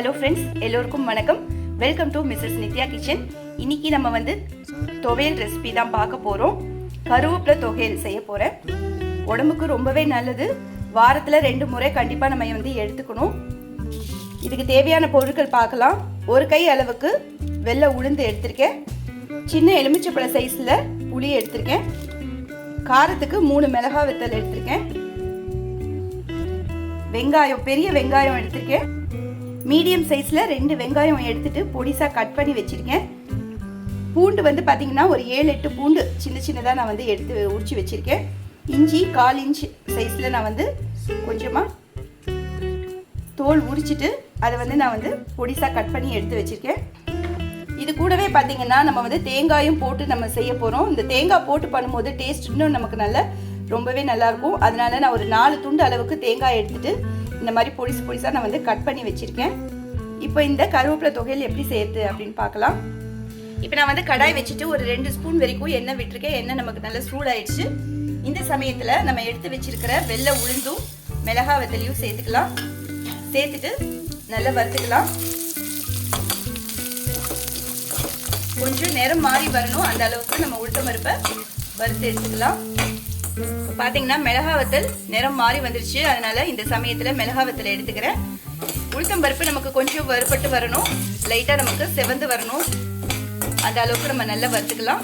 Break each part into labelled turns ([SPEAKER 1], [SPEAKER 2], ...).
[SPEAKER 1] Hello friends எல்லோருக்கும் வணக்கம். Welcome to Mrs Nithya kitchen இன்னைக்கு நம்ம வந்து துவையல் ரெசிபி தான் பார்க்க போகிறோம் கருவேப்பிலை தொகையல் செய்ய போகிறேன் உடம்புக்கு ரொம்பவே நல்லது. வாரத்தில் ரெண்டு முறை கண்டிப்பாக நம்ம வந்து எடுத்துக்கணும். இதுக்கு தேவையான பொருட்கள் பார்க்கலாம். ஒரு கை அளவுக்கு வெள்ளை உளுந்து எடுத்திருக்கேன். சின்ன எலுமிச்சப்பழ சைஸில் புளி எடுத்திருக்கேன். காரத்துக்கு மூணு மிளகா வெத்தல் எடுத்திருக்கேன். வெங்காயம் பெரிய வெங்காயம் எடுத்திருக்கேன். மீடியம் சைஸில் ரெண்டு வெங்காயம் எடுத்துட்டு பொடிசாக கட் பண்ணி வச்சுருக்கேன். பூண்டு வந்து பார்த்தீங்கன்னா ஒரு ஏழு எட்டு பூண்டு சின்ன சின்னதாக நான் வந்து எடுத்து உரிச்சு வச்சுருக்கேன். இஞ்சி கால் இன்ச் சைஸில் நான் வந்து கொஞ்சமாக தோல் உரிச்சிட்டு அதை வந்து நான் வந்து பொடிசாக கட் பண்ணி எடுத்து வச்சுருக்கேன். இது கூடவே பார்த்தீங்கன்னா நம்ம வந்து தேங்காயும் போட்டு நம்ம செய்ய போகிறோம் இந்த தேங்காய் போட்டு பண்ணும்போது டேஸ்ட் இன்னும் நமக்கு நல்ல ரொம்பவே நல்லாயிருக்கும் அதனால நான் ஒரு நாலு துண்டு அளவுக்கு தேங்காய் எடுத்துகிட்டு இந்த மாதிரி பொடிசு பொடிசாக நான் வந்து கட் பண்ணி வச்சுருக்கேன். இப்போ இந்த கருவேப்பிலை தொகையில் எப்படி சேர்த்து அப்படின்னு பார்க்கலாம். இப்போ நான் வந்து கடாய் வச்சுட்டு ஒரு ரெண்டு ஸ்பூன் வரைக்கும் எண்ணெய் விட்டுருக்கேன். எண்ணெய் நமக்கு நல்லா சூடாயிடுச்சு. இந்த சமயத்தில் நம்ம எடுத்து வச்சிருக்கிற வெள்ளை உளுந்தும் மிளகா வெத்தலையும் சேர்த்துக்கலாம். சேர்த்துட்டு நல்லா வறுத்துக்கலாம். கொஞ்சம் நேரம் மாறி வரணும். அந்த அளவுக்கு நம்ம உளுத்த பருப்பை வறுத்து எடுத்துக்கலாம். பார்த்தீங்கன்னா மிளகா வத்தல் நிறம் மாறி வந்துருச்சு. அதனால இந்த சமயத்தில் மிளகா வத்தலை எடுத்துக்கிறேன். உளுத்தம் பருப்பு நமக்கு கொஞ்சம் வறுபட்டு வரணும். லைட்டாக நமக்கு செவந்து வரணும். அந்த அளவுக்கு நம்ம நல்லா வறுத்துக்கலாம்.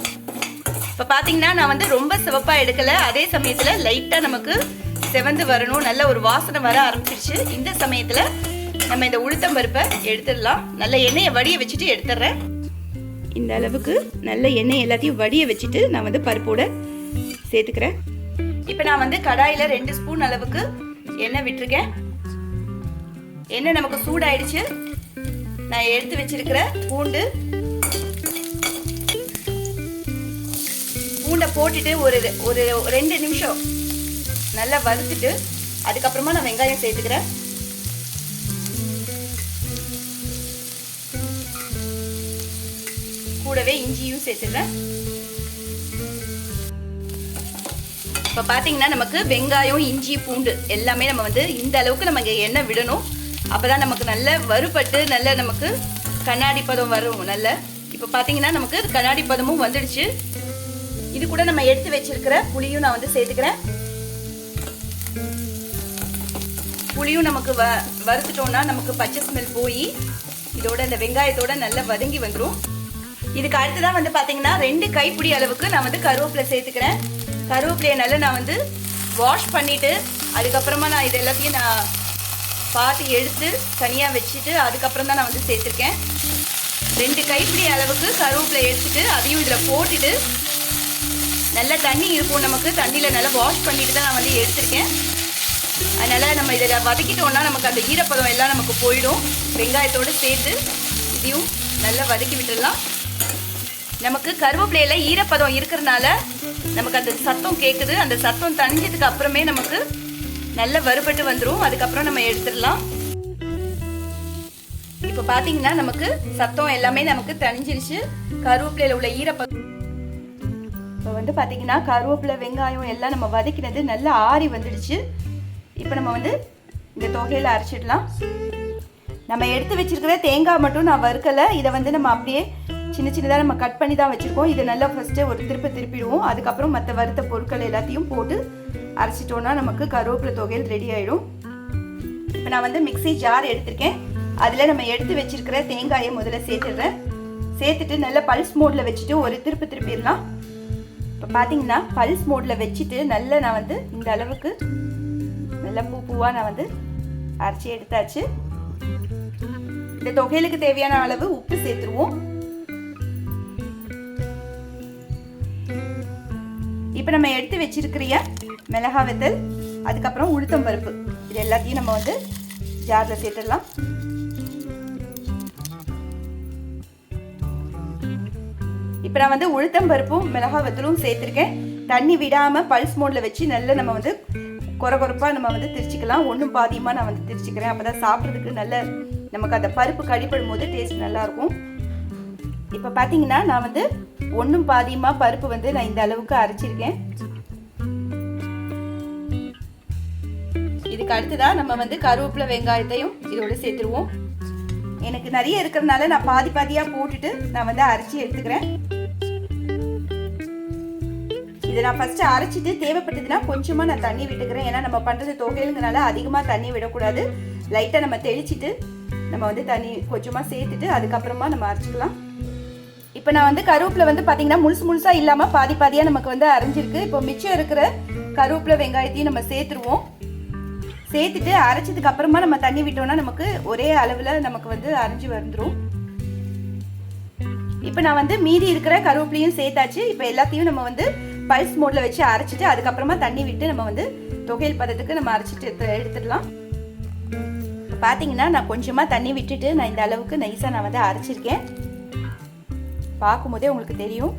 [SPEAKER 1] இப்போ பார்த்தீங்கன்னா நான் வந்து ரொம்ப சிவப்பாக எடுக்கலை. அதே சமயத்தில் லைட்டாக நமக்கு செவந்து வரணும். நல்ல ஒரு வாசனை வர ஆரம்பிச்சிருச்சு. இந்த சமயத்தில் நம்ம இந்த உளுத்தம் பருப்பை எடுத்துடலாம். நல்ல எண்ணெயை வடிய வச்சுட்டு எடுத்துடுறேன். இந்த அளவுக்கு நல்ல எண்ணெய் எல்லாத்தையும் வடிய வச்சுட்டு நான் வந்து பருப்போட சேர்த்துக்கிறேன். இப்போ நான் வந்து கடாயில் ரெண்டு ஸ்பூன் அளவுக்கு எண்ணெய் விட்டுருக்கேன். எண்ணெய் நமக்கு சூடாயிடுச்சு. நான் எடுத்து வச்சிருக்கிற பூண்டு பூண்டை போட்டுட்டு ஒரு ஒரு ரெண்டு நிமிஷம் நல்லா வறுத்துட்டு அதுக்கப்புறமா நான் வெங்காயம் சேர்த்துக்கிறேன். கூடவே இஞ்சியும் சேர்த்துக்கிறேன். இப்போ பார்த்தீங்கன்னா நமக்கு வெங்காயம் இஞ்சி பூண்டு எல்லாமே நம்ம வந்து இந்த அளவுக்கு நம்ம இங்கே எண்ணெய் விடணும். அப்போ தான் நமக்கு நல்ல வறுபட்டு நல்ல நமக்கு கண்ணாடி பதம் வரும் நல்ல. இப்போ பார்த்தீங்கன்னா நமக்கு கண்ணாடி பதமும் வந்துடுச்சு. இது கூட நம்ம எடுத்து வச்சிருக்கிற புளியும் நான் வந்து சேர்த்துக்கிறேன். புளியும் நமக்கு வ வறுத்துட்டோம்னா நமக்கு பச்சை ஸ்மெல் போய் இதோட இந்த வெங்காயத்தோட நல்லா வதங்கி வந்துடும் இதுக்கு அடுத்ததான் வந்து பார்த்தீங்கன்னா ரெண்டு கைப்பிடி அளவுக்கு நான் வந்து கருவேப்பிலை சேர்த்துக்கிறேன். கருவேப்பிலையை நல்லா நான் வந்து வாஷ் பண்ணிவிட்டு அதுக்கப்புறமா நான் இது எல்லாத்தையும் நான் பார்த்து எடுத்து தனியாக வச்சுட்டு அதுக்கப்புறம் தான் நான் வந்து சேர்த்துருக்கேன். ரெண்டு கைப்பிடி அளவுக்கு கருவேப்பிலை எடுத்துட்டு அதையும் இதில் போட்டுட்டு நல்லா தண்ணி இருக்கும் நமக்கு தண்ணியில் நல்லா வாஷ் பண்ணிட்டு தான் நான் வந்து எடுத்திருக்கேன். அதனால் நம்ம இதில் வதக்கிட்டோம்னா நமக்கு அந்த ஈரப்பதம் எல்லாம் நமக்கு போயிடும். வெங்காயத்தோடு சேர்த்து இதையும் நல்லா வதக்கி விட்டுடலாம். நமக்கு கருவேப்பிலையில ஈரப்பதம் இருக்கிறதுனால நமக்கு அந்த சத்தம் கேட்குது அந்த சத்தம் தணிஞ்சதுக்கு அப்புறமே நமக்கு நல்ல வறுபட்டு வந்துடும் அதுக்கப்புறம் நம்ம எடுத்துடலாம். இப்போ பார்த்தீங்கன்னா நமக்கு சத்தம் எல்லாமே நமக்கு தணிஞ்சிருச்சு. கருவேப்பிலையில் உள்ள ஈரப்பதம். இப்போ வந்து பார்த்தீங்கன்னா கருவேப்பிலை வெங்காயம் எல்லாம் நம்ம வதக்கினது நல்லா ஆறி வந்துடுச்சு. இப்போ நம்ம வந்து இந்த தொகையில் அரைச்சிடலாம். நம்ம எடுத்து வச்சிருக்கிற தேங்காய் மட்டும் நான் வறுக்கலை. இதை வந்து நம்ம அப்படியே சின்ன சின்னதாக நம்ம கட் பண்ணி தான் வச்சுருக்கோம். இதை நல்லா ஃபஸ்ட்டு ஒரு திருப்ப திருப்பிடுவோம். அதுக்கப்புறம் மற்ற வறுத்த பொருட்கள் எல்லாத்தையும் போட்டு அரைச்சிட்டோன்னா நமக்கு கருவேப்பிலை தொகையில் ரெடி ஆகிடும் இப்போ நான் வந்து மிக்சி ஜார் எடுத்திருக்கேன். அதில் நம்ம எடுத்து வச்சிருக்கிற தேங்காயை முதல்ல சேர்த்துடுறேன். சேர்த்துட்டு நல்லா பல்ஸ் மோடில் வச்சுட்டு ஒரு திருப்பு திருப்பிடலாம். இப்போ பார்த்தீங்கன்னா பல்ஸ் மோடில் வச்சுட்டு நல்லா நான் வந்து இந்த அளவுக்கு நல்லா பூ பூவாக நான் வந்து அரைச்சி எடுத்தாச்சு. இந்த தொகையிலுக்கு தேவையான அளவு உப்பு சேர்த்துருவோம். இப்போ நம்ம எடுத்து வச்சிருக்கிற மிளகா வெத்தல் அதுக்கப்புறம் உளுத்தம் பருப்பு. இது எல்லாத்தையும் நம்ம வந்து ஜாரில் சேர்த்துடலாம். இப்போ நான் வந்து உளுத்தம் பருப்பும் மிளகா வெத்தலும் சேர்த்துருக்கேன். தண்ணி விடாமல் பல்ஸ் மோடில் வச்சு நல்லா நம்ம வந்து குறை குறைப்பாக நம்ம வந்து திரிச்சிக்கலாம். ஒன்றும் பாதியமாக நான் வந்து திரிச்சிக்கிறேன். அப்போ தான் சாப்பிட்றதுக்கு நல்ல நமக்கு அந்த பருப்பு கடிப்படும் போது டேஸ்ட் நல்லாயிருக்கும் இப்போ பார்த்தீங்கன்னா நான் வந்து ஒன்றும் பாதியமாக பருப்பு வந்து நான் இந்த அளவுக்கு அரைச்சிருக்கேன். இதுக்கு அடுத்ததாக நம்ம வந்து கருவேப்பிலை வெங்காயத்தையும் இதோட சேர்த்துருவோம். எனக்கு நிறைய இருக்கிறதுனால நான் பாதி பாதியாக போட்டுட்டு நான் வந்து அரைச்சி எடுத்துக்கிறேன். இதை நான் ஃபஸ்ட்டு அரைச்சிட்டு தேவைப்பட்டதுன்னா கொஞ்சமாக நான் தண்ணி விட்டுக்கிறேன். ஏன்னா நம்ம பண்ணுறது தொகையிலுங்கனால அதிகமாக தண்ணி விடக்கூடாது. லைட்டாக நம்ம தெளிச்சிட்டு நம்ம வந்து தண்ணி கொஞ்சமாக சேர்த்துட்டு அதுக்கப்புறமா நம்ம அரைச்சிக்கலாம். இப்போ நான் வந்து கருவேப்பிலை வந்து பார்த்தீங்கன்னா முழுசு முழுசாக இல்லாமல் பாதி பாதியாக நமக்கு வந்து அரைஞ்சிருக்கு. இப்போ மிச்சம் இருக்கிற கருவேப்பிலை வெங்காயத்தையும் நம்ம சேர்த்துருவோம். சேர்த்துட்டு அரைச்சதுக்கு அப்புறமா நம்ம தண்ணி விட்டோம்னா நமக்கு ஒரே அளவில் நமக்கு வந்து அரைஞ்சு வந்துடும் இப்போ நான் வந்து மீதி இருக்கிற கருவேப்பிலையும் சேர்த்தாச்சு. இப்போ எல்லாத்தையும் நம்ம வந்து பல்ஸ் மோட்ல வச்சு அரைச்சிட்டு அதுக்கப்புறமா தண்ணி விட்டு நம்ம வந்து தொகையல் பதத்துக்கு நம்ம அரைச்சிட்டு எடுத்து எடுத்துடலாம். பார்த்தீங்கன்னா நான் கொஞ்சமாக தண்ணி விட்டுட்டு நான் இந்த அளவுக்கு நைஸாக நான் வந்து அரைச்சிருக்கேன். பார்க்கும்போதே உங்களுக்கு தெரியும்.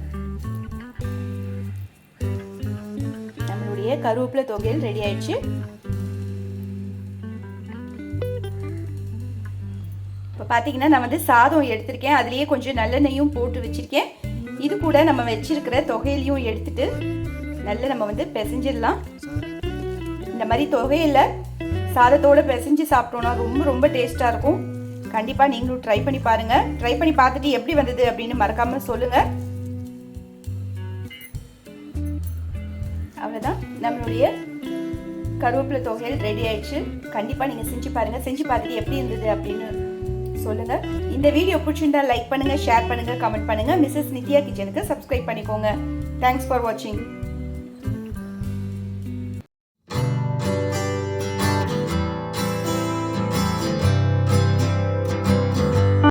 [SPEAKER 1] நம்மளுடைய கருவேப்பிலை தொகையில் ரெடி ஆயிடுச்சு. இப்போ பார்த்தீங்கன்னா நான் வந்து சாதம் எடுத்திருக்கேன். அதுலேயே கொஞ்சம் நல்லெண்ணெயும் போட்டு வச்சுருக்கேன். இது கூட நம்ம வச்சிருக்கிற தொகையிலையும் எடுத்துட்டு நல்லா நம்ம வந்து பிசைஞ்சிடலாம். இந்த மாதிரி தொகையில் சாதத்தோட பிசைஞ்சு சாப்பிட்டோன்னா ரொம்ப ரொம்ப டேஸ்ட்டாக இருக்கும். கண்டிப்பாக நீங்களும் ட்ரை பண்ணி பாருங்கள் ட்ரை பண்ணி பார்த்துட்டு எப்படி வந்தது அப்படின்னு மறக்காமல் சொல்லுங்கள் அவ்வளோதான் நம்மளுடைய கருவேப்பிலை தொகையில் ரெடி ஆயிடுச்சு. கண்டிப்பாக நீங்கள் செஞ்சு பாருங்கள் செஞ்சு பார்த்துட்டு எப்படி இருந்தது அப்படின்னு சொல்லுங்க. இந்த வீடியோ பிடிச்சிருந்தா லைக் பண்ணுங்க ஷேர் பண்ணுங்க கமெண்ட் பண்ணுங்க. மிஸ்ஸஸ் நித்யா கிச்சனுக்கு சப்ஸ்கிரைப் பண்ணிக்கோங்க. தேங்க்ஸ் ஃபார் வாட்சிங்